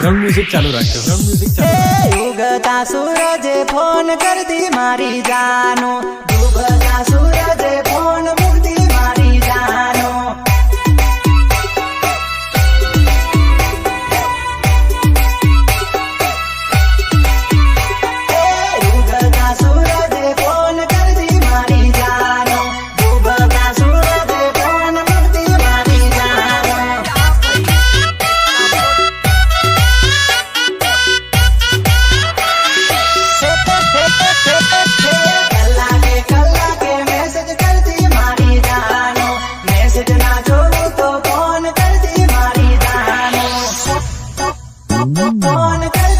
Music ચાલુ રાખ્યો music ચાલુ ઉગતા સૂરજે ફોન કરતી મારી જાનો. ડૂબતા સૂરજે wanna get